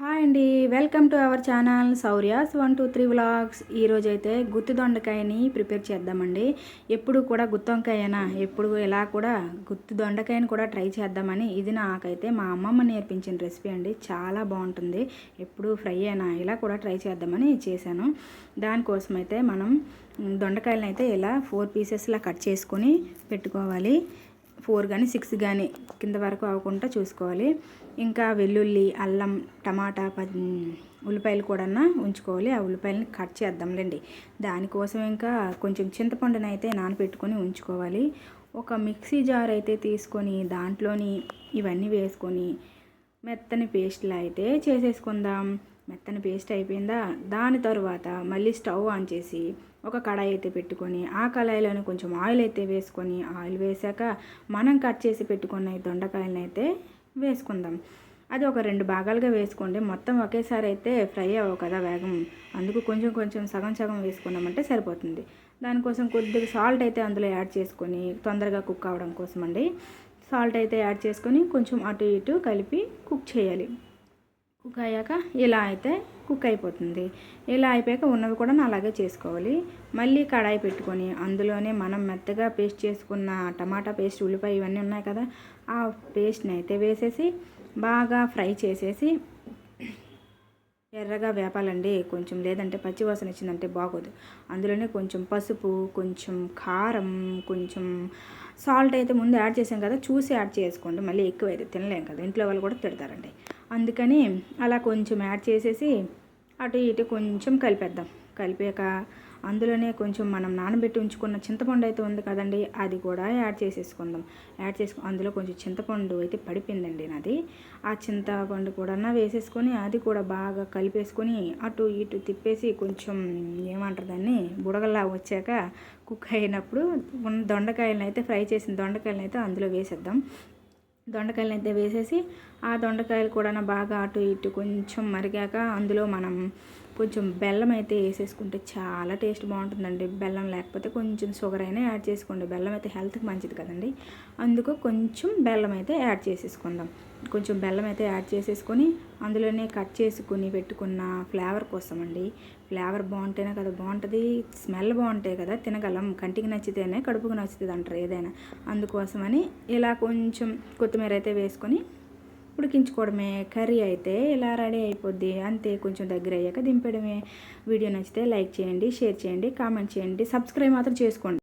Hi అండి. Welcome to our channel Souryas one two three vlogs. ఈరోజైతే గుత్తి దొండకాయని prepare చేద్దామండి. ఎప్పుడు కూడా గుత్తొంకాయనా ఎప్పుడు ఇలా కూడా గుత్తి దొండకాయని కూడా ట్రై చేద్దామని ఇది నాకైతే మా అమ్మమ్మ నేర్పించిన రెసిపీ అండి. చాలా బాగుంటుంది. ఎప్పుడు ఫ్రై అయినా ఇలా కూడా ట్రై చేద్దామని చేశాను. దానికోసం అయితే మనం దొండకాయలను అయితే ఇలా ఫోర్ పీసెస్లా కట్ చేసుకొని పెట్టుకోవాలి. ఫోర్ కానీ సిక్స్ కానీ కింద వరకు అవ్వకుండా చూసుకోవాలి. ఇంకా వెల్లుల్లి అల్లం టమాటా ఉల్లిపాయలు కూడా ఉంచుకోవాలి. ఆ ఉల్లిపాయలని కట్ చేద్దాంలేండి. దానికోసం ఇంకా కొంచెం చింతపండునైతే అయితే నానబెట్టుకొని ఉంచుకోవాలి. ఒక మిక్సీ జార్ అయితే తీసుకొని దాంట్లోని ఇవన్నీ వేసుకొని మెత్తని పేస్ట్లా అయితే చేసేసుకుందాం. మెత్తని పేస్ట్ అయిపోయిందా? దాని తర్వాత మళ్ళీ స్టవ్ ఆన్ చేసి ఒక కడాయి అయితే పెట్టుకొని ఆ కళాయిలోనే కొంచెం ఆయిల్ అయితే వేసుకొని ఆయిల్ వేసాక మనం కట్ చేసి పెట్టుకున్న దొండకాయలను అయితే వేసుకుందాం. అది ఒక రెండు భాగాలుగా వేసుకోండి. మొత్తం ఒకేసారి అయితే ఫ్రై అవ్వవు కదా వేగం. అందుకు కొంచెం కొంచెం సగం సగం వేసుకున్నామంటే సరిపోతుంది. దానికోసం కొద్దిగా సాల్ట్ అయితే అందులో యాడ్ చేసుకొని తొందరగా కుక్ అవ్వడం కోసం అండి సాల్ట్ అయితే యాడ్ చేసుకొని కొంచెం అటు ఇటు కలిపి కుక్ చేయాలి. కుక్ అయ్యాక ఇలా అయితే కుక్ అయిపోతుంది. ఇలా అయిపోయాక ఉన్నవి కూడా అలాగే చేసుకోవాలి. మళ్ళీ కడాయి పెట్టుకొని అందులోనే మనం మెత్తగా పేస్ట్ చేసుకున్న టమాటా పేస్ట్ ఉల్లిపాయ ఇవన్నీ ఉన్నాయి కదా ఆ పేస్ట్ని అయితే వేసేసి బాగా ఫ్రై చేసేసి ఎర్రగా వేపాలండి. కొంచెం లేదంటే పచ్చివాసన ఇచ్చిందంటే బాగోదు. అందులోనే కొంచెం పసుపు కొంచెం కారం కొంచెం సాల్ట్ అయితే ముందు యాడ్ చేసాం కదా చూసి యాడ్ చేసుకోండి. మళ్ళీ ఎక్కువ అయితే తినలేం కదా ఇంట్లో వాళ్ళు కూడా తిడతారండి. అందుకని అలా కొంచెం యాడ్ చేసేసి అటు ఇటు కొంచెం కలిపేద్దాం. కలిపాక అందులోనే కొంచెం మనం నానబెట్టి ఉంచుకున్న చింతపండు అయితే ఉంది కదండి అది కూడా యాడ్ చేసేసుకుందాం. యాడ్ చేసుకు అందులో కొంచెం చింతపండు అయితే పడిపోయిందండి నాది. ఆ చింతపండు కూడా వేసేసుకొని అది కూడా బాగా కలిపేసుకొని అటు ఇటు తిప్పేసి కొంచెం ఏమంటారు దాన్ని బుడగల్లా వచ్చాక కుక్ అయినప్పుడు ఉన్న దొండకాయలను అయితే ఫ్రై చేసిన దొండకాయలను అయితే అందులో వేసేద్దాం. దొండకాయలను అయితే వేసేసి ఆ దొండకాయలు కూడా బాగా అటు ఇటు కొంచెం మరిగాక అందులో మనం కొంచెం బెల్లం అయితే వేసేసుకుంటే చాలా టేస్ట్ బాగుంటుందండి. బెల్లం లేకపోతే కొంచెం షుగర్ అయినా యాడ్ చేసుకోండి. బెల్లం అయితే హెల్త్కి మంచిది కదండి. అందుకు కొంచెం బెల్లం అయితే యాడ్ చేసేసుకుందాం. కొంచెం బెల్లం అయితే యాడ్ చేసేసుకొని అందులోనే కట్ చేసుకుని పెట్టుకున్న ఫ్లేవర్ కోసం అండి ఫ్లేవర్ బాగుంటేనే కదా బాగుంటుంది. స్మెల్ బాగుంటాయి కదా తినగలం. కంటికి నచ్చితేనే కడుపుకు నచ్చుతుంది అంటారు ఏదైనా. అందుకోసమని ఇలా కొంచెం కొత్తిమీర అయితే వేసుకొని ఉడికించుకోవడమే. కర్రీ అయితే ఇలా రెడీ అయిపోద్ది. అంతే కొంచెం దగ్గర అయ్యాక దింపడమే వీడియో నచ్చితే లైక్ చేయండి షేర్ చేయండి కామెంట్ చేయండి. సబ్స్క్రైబ్ మాత్రం చేసుకోండి.